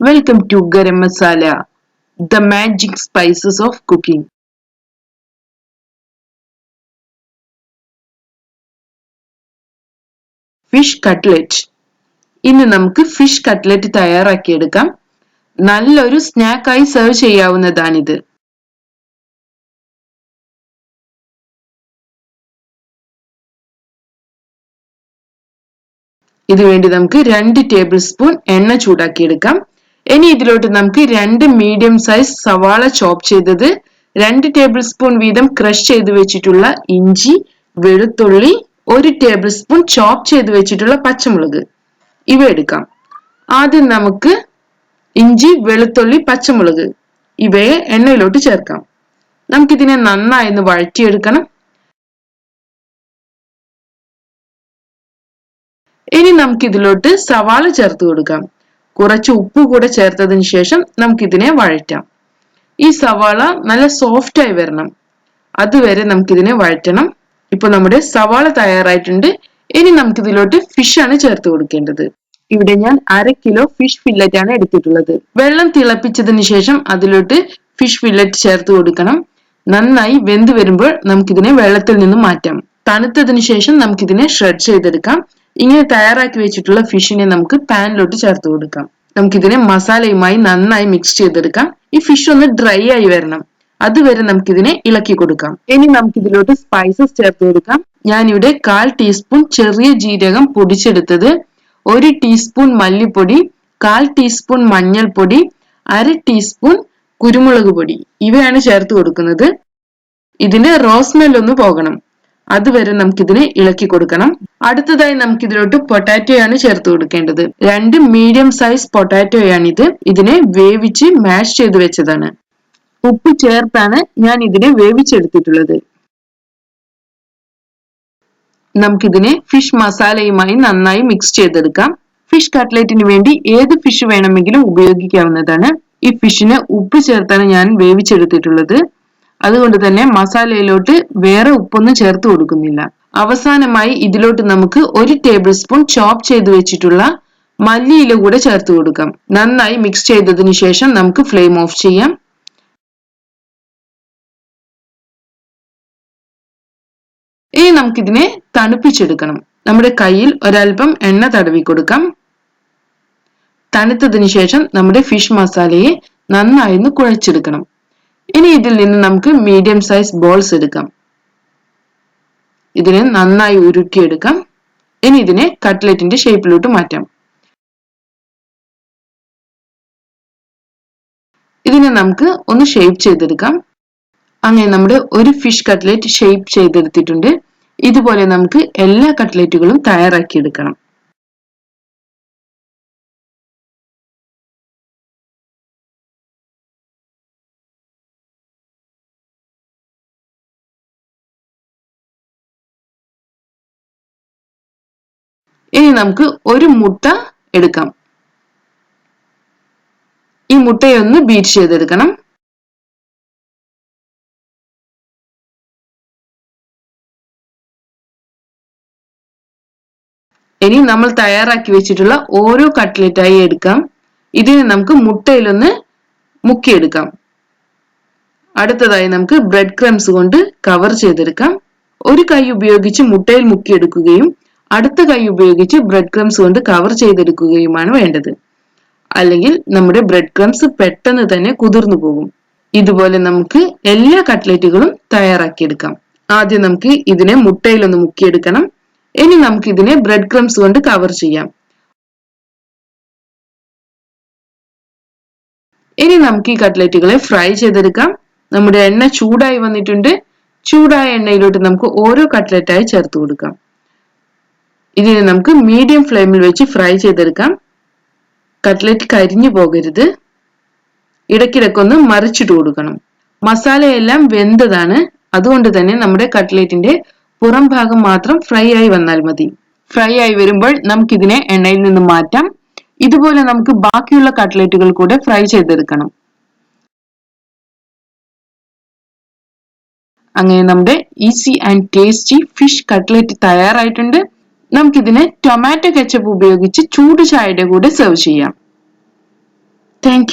Welcome to garam masala the magic spices of cooking fish cutlet ഇന്ന് നമുക്ക് fish cutlet തയ്യാറാക്കിയെടുക്കാം നല്ലൊരു സ്നാക്കായി serve ചെയ്യാവുന്നതാണിത്. ഇതിനുവേണ്ടി നമുക്ക് രണ്ട് ടേബിൾ സ്പൂൺ എണ്ണ ചൂടാക്കിയെടുക്കാം ഇനി ഇതിലോട്ട് നമുക്ക് രണ്ട് മീഡിയം സൈസ് സവാള ചോപ്പ് ചെയ്തത് രണ്ട് ടേബിൾ സ്പൂൺ വീതം ക്രഷ് ചെയ്ത് വെച്ചിട്ടുള്ള ഇഞ്ചി വെളുത്തുള്ളി ഒരു ടേബിൾ സ്പൂൺ ചോപ്പ് ചെയ്ത് വെച്ചിട്ടുള്ള പച്ചമുളക്. ഇവ എടുക്കാം. ആദ്യം നമുക്ക് ഇഞ്ചി വെളുത്തുള്ളി പച്ചമുളക് ഇവയെ എണ്ണയിലോട്ട് ചേർക്കാം. നമുക്കിതിനെ നന്നായി ഒന്ന് വഴറ്റിയെടുക്കണം. ഇനി നമുക്കിതിലോട്ട് സവാള ചേർത്ത് കൊടുക്കാം. കുറച്ച് ഉപ്പ് കൂടെ ചേർത്തതിന് ശേഷം നമുക്കിതിനെ വഴറ്റാം. ഈ സവാള നല്ല സോഫ്റ്റ് ആയി വരണം. അതുവരെ നമുക്കിതിനെ വഴറ്റണം. ഇപ്പൊ നമ്മുടെ സവാള തയ്യാറായിട്ടുണ്ട്. ഇനി നമുക്കിതിലോട്ട് ആണ് ചേർത്ത് കൊടുക്കേണ്ടത്. ഇവിടെ ഞാൻ അര കിലോ ഫിഷ് ഫില്ലറ്റ് ആണ് എടുത്തിട്ടുള്ളത്. വെള്ളം തിളപ്പിച്ചതിന് ശേഷം അതിലോട്ട് ഫിഷ് ഫില്ലറ്റ് ചേർത്ത് കൊടുക്കണം. നന്നായി വെന്ത് വരുമ്പോൾ നമുക്കിതിനെ വെള്ളത്തിൽ നിന്ന് മാറ്റാം. തണുത്തതിന് ശേഷം നമുക്കിതിനെ ഷ്രെഡ് ചെയ്തെടുക്കാം. ഇങ്ങനെ തയ്യാറാക്കി വെച്ചിട്ടുള്ള ഫിഷിനെ നമുക്ക് പാനിലോട്ട് ചേർത്ത് കൊടുക്കാം. നമുക്കിതിനെ മസാലയുമായി നന്നായി മിക്സ് ചെയ്തെടുക്കാം. ഈ ഫിഷ് ഒന്ന് ഡ്രൈ ആയി വരണം. അതുവരെ നമുക്കിതിനെ ഇളക്കി കൊടുക്കാം. ഇനി നമുക്കിതിലോട്ട് സ്പൈസസ് ചേർത്ത് കൊടുക്കാം. ഞാനിവിടെ കാൽ ടീസ്പൂൺ ചെറിയ ജീരകം പൊടിച്ചെടുത്തത് ഒരു ടീസ്പൂൺ മല്ലിപ്പൊടി കാൽ ടീസ്പൂൺ മഞ്ഞൾപ്പൊടി അര ടീസ്പൂൺ കുരുമുളക് പൊടി. ഇവയാണ് ചേർത്ത് കൊടുക്കുന്നത്. ഇതിന് റോസ്മെൽ ഒന്ന് പോകണം. അതുവരെ നമുക്കിതിനെ ഇളക്കി കൊടുക്കണം. അടുത്തതായി നമുക്കിതിലോട്ട് പൊട്ടാറ്റോയാണ് ചേർത്ത് കൊടുക്കേണ്ടത്. രണ്ട് മീഡിയം സൈസ് പൊട്ടാറ്റോയാണിത് ഇതിനെ വേവിച്ച് മാഷ് ചെയ്ത് വെച്ചതാണ്. ഉപ്പ് ചേർത്താണ് ഞാൻ ഇതിനെ വേവിച്ചെടുത്തിട്ടുള്ളത്. നമുക്കിതിനെ ഫിഷ് മസാലയുമായി നന്നായി മിക്സ് ചെയ്തെടുക്കാം. ഫിഷ് കട്ട്ലറ്റിന് വേണ്ടി ഏത് ഫിഷ് വേണമെങ്കിലും ഉപയോഗിക്കാവുന്നതാണ്. ഈ ഫിഷിന് ഉപ്പ് ചേർത്താണ് ഞാൻ വേവിച്ചെടുത്തിട്ടുള്ളത്. അതുകൊണ്ട് തന്നെ മസാലയിലോട്ട് വേറെ ഉപ്പൊന്നും ചേർത്ത് കൊടുക്കുന്നില്ല. അവസാനമായി ഇതിലോട്ട് നമുക്ക് ഒരു ടേബിൾ സ്പൂൺ ചോപ്പ് ചെയ്ത് വെച്ചിട്ടുള്ള മല്ലിയില കൂടെ ചേർത്ത് കൊടുക്കാം. നന്നായി മിക്സ് ചെയ്തതിനു ശേഷം നമുക്ക് ഫ്ലെയിം ഓഫ് ചെയ്യാം. ഇനി നമുക്കിതിനെ തണുപ്പിച്ചെടുക്കണം. നമ്മുടെ കയ്യിൽ ഒരൽപ്പം എണ്ണ തടവി കൊടുക്കാം. തണുത്തതിനു ശേഷം നമ്മുടെ ഫിഷ് മസാലയെ നന്നായി ഒന്ന് കുഴച്ചെടുക്കണം. ഇനി ഇതിൽ നിന്ന് നമുക്ക് മീഡിയം സൈസ് ബോൾസ് എടുക്കാം. ഇതിനെ നന്നായി ഉരുക്കിയെടുക്കാം. ഇനി ഇതിനെ കട്ട്ലറ്റിന്റെ ഷേപ്പിലോട്ട് മാറ്റാം. ഇതിനെ നമുക്ക് ഒന്ന് ഷേപ്പ് ചെയ്തെടുക്കാം. അങ്ങനെ നമ്മുടെ ഒരു ഫിഷ് കട്ട്ലറ്റ് ഷേപ്പ് ചെയ്തെടുത്തിട്ടുണ്ട്. ഇതുപോലെ നമുക്ക് എല്ലാ കട്ട്ലറ്റുകളും തയ്യാറാക്കിയെടുക്കണം. ഇനി നമുക്ക് ഒരു മുട്ട എടുക്കാം. ഈ മുട്ടയൊന്ന് ബീറ്റ് ചെയ്തെടുക്കണം. ഇനി നമ്മൾ തയ്യാറാക്കി വെച്ചിട്ടുള്ള ഓരോ കട്ട്ലറ്റായി എടുക്കാം. ഇതിനെ നമുക്ക് മുട്ടയിലൊന്ന് മുക്കിയെടുക്കാം. അടുത്തതായി നമുക്ക് ബ്രെഡ് ക്രംസ് കൊണ്ട് കവർ ചെയ്തെടുക്കാം. ഒരു കൈ ഉപയോഗിച്ച് മുട്ടയിൽ മുക്കിയെടുക്കുകയും അടുത്ത കൈ ഉപയോഗിച്ച് ബ്രെഡ് ക്രംസ് കൊണ്ട് കവർ ചെയ്തെടുക്കുകയുമാണ് വേണ്ടത്. അല്ലെങ്കിൽ നമ്മുടെ ബ്രെഡ് ക്രംസ് പെട്ടെന്ന് തന്നെ കുതിർന്നു പോകും. ഇതുപോലെ നമുക്ക് എല്ലാ കട്ട്ലറ്റുകളും തയ്യാറാക്കിയെടുക്കാം. ആദ്യം നമുക്ക് ഇതിനെ മുട്ടയിലൊന്ന് മുക്കിയെടുക്കണം. ഇനി നമുക്ക് ഇതിനെ ബ്രെഡ് ക്രംസ് കൊണ്ട് കവർ ചെയ്യാം. ഇനി നമുക്ക് ഈ കട്ട്ലറ്റുകളെ ഫ്രൈ ചെയ്തെടുക്കാം. നമ്മുടെ എണ്ണ ചൂടായി വന്നിട്ടുണ്ട്. ചൂടായ എണ്ണയിലോട്ട് നമുക്ക് ഓരോ കട്ട്ലറ്റായി ചേർത്ത് കൊടുക്കാം. ഇതിനെ നമുക്ക് മീഡിയം ഫ്ലെയിമിൽ വെച്ച് ഫ്രൈ ചെയ്തെടുക്കാം. കട്ട്ലറ്റ് കരിഞ്ഞു പോകരുത്. ഇടയ്ക്കിടയ്ക്കൊന്ന് മറിച്ചിട്ട് കൊടുക്കണം. മസാലയെല്ലാം വെന്തതാണ്. അതുകൊണ്ട് തന്നെ നമ്മുടെ കട്ട്ലറ്റിന്റെ പുറം ഭാഗം മാത്രം ഫ്രൈ ആയി വന്നാൽ മതി. ഫ്രൈ ആയി വരുമ്പോൾ നമുക്കിതിനെ എണ്ണയിൽ നിന്ന് മാറ്റാം. ഇതുപോലെ നമുക്ക് ബാക്കിയുള്ള കട്ട്ലറ്റുകൾ കൂടെ ഫ്രൈ ചെയ്തെടുക്കണം. അങ്ങനെ നമ്മുടെ easy and tasty fish cutlet തയ്യാറായിട്ടുണ്ട്. നമുക്കിതിനെ ടൊമാറ്റോ കെച്ചപ്പ് ഉപയോഗിച്ച് ചൂട് ചായയുടെ കൂടെ സെർവ് ചെയ്യാം. താങ്ക്